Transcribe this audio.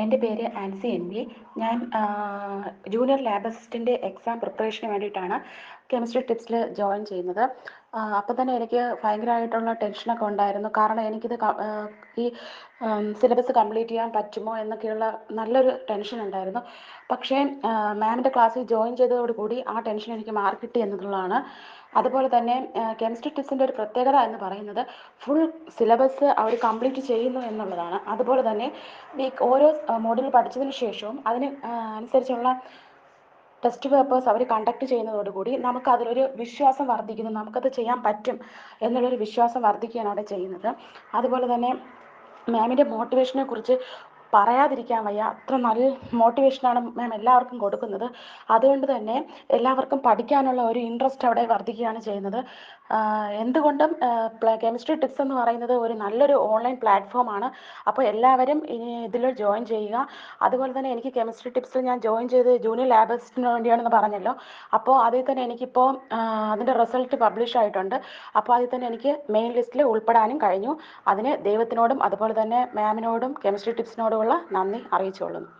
എന്റെ പേര് Ancy N V. ഞാൻ ജൂനിയർ ലാബ് അസിസ്റ്റന്റ് എക്സാം പ്രിപ്പറേഷന് വേണ്ടിയിട്ടാണ് കെമിസ്ട്രി ടിപ്സിൽ ജോയിൻ ചെയ്യുന്നത്. അപ്പം തന്നെ എനിക്ക് ഭയങ്കരമായിട്ടുള്ള ടെൻഷനൊക്കെ ഉണ്ടായിരുന്നു. കാരണം എനിക്കിത് ഈ സിലബസ് കംപ്ലീറ്റ് ചെയ്യാൻ പറ്റുമോ എന്നൊക്കെയുള്ള നല്ലൊരു ടെൻഷൻ ഉണ്ടായിരുന്നു. പക്ഷേ മാമിന്റെ ക്ലാസ്സിൽ ജോയിൻ ചെയ്തതോടുകൂടി ആ ടെൻഷൻ എനിക്ക് മാറിക്കിട്ടി എന്നുള്ളതാണ് അതുപോലെ തന്നെ കെമിസ്ട്രി ടിപ്സിന്റെ ഒരു പ്രത്യേകത എന്ന് പറയുന്നത് ഫുൾ സിലബസ് അവർ കംപ്ലീറ്റ് ചെയ്യുന്നു എന്നുള്ളതാണ്. അതുപോലെ തന്നെ ഓരോ മോഡ്യൂൾ പഠിച്ചതിന് ശേഷവും അതിന് അനുസരിച്ചുള്ള ടെസ്റ്റ് പേപ്പേഴ്സ് അവർ കണ്ടക്ട് ചെയ്യുന്നതോടുകൂടി നമുക്ക് അതിലൊരു വിശ്വാസം വർദ്ധിക്കുന്നു നമുക്കത് ചെയ്യാൻ പറ്റും എന്നുള്ളൊരു വിശ്വാസം വർദ്ധിക്കുകയാണ് അവിടെ ചെയ്യുന്നത്. അതുപോലെ തന്നെ മാമിന്റെ മോട്ടിവേഷനെ കുറിച്ച് പറയാതിരിക്കാൻ വയ്യ. അത്ര നല്ല മോട്ടിവേഷനാണ് മാം എല്ലാവർക്കും കൊടുക്കുന്നത്. അതുകൊണ്ട് തന്നെ എല്ലാവർക്കും പഠിക്കാനുള്ള ഒരു ഇൻട്രസ്റ്റ് അവിടെ വർദ്ധിക്കുകയാണ് ചെയ്യുന്നത്. എന്തുകൊണ്ടും കെമിസ്ട്രി ടിപ്സ് എന്ന് പറയുന്നത് ഒരു നല്ലൊരു ഓൺലൈൻ പ്ലാറ്റ്ഫോമാണ് അപ്പോൾ എല്ലാവരും ഇതിൽ ജോയിൻ ചെയ്യുക. അതുപോലെ തന്നെ എനിക്ക് കെമിസ്ട്രി ടിപ്സിൽ ഞാൻ ജോയിൻ ചെയ്ത് ജൂനിയർ ലാബ് അസിസ്റ്റന്റിന് വേണ്ടിയാണെന്ന് പറഞ്ഞല്ലോ. അപ്പോൾ അതിൽ തന്നെ എനിക്കിപ്പോൾ അതിന്റെ റിസൾട്ട് പബ്ലിഷ് ആയിട്ടുണ്ട്. അപ്പോൾ അതിൽ തന്നെ എനിക്ക് മെയിൻ ലിസ്റ്റിൽ ഉൾപ്പെടാനും കഴിഞ്ഞു. അതിന് ദൈവത്തിനോടും അതുപോലെ തന്നെ മാമിനോടും കെമിസ്ട്രി ടിപ്സിനോടുമുള്ള നന്ദി അറിയിച്ചുകൊള്ളുന്നു.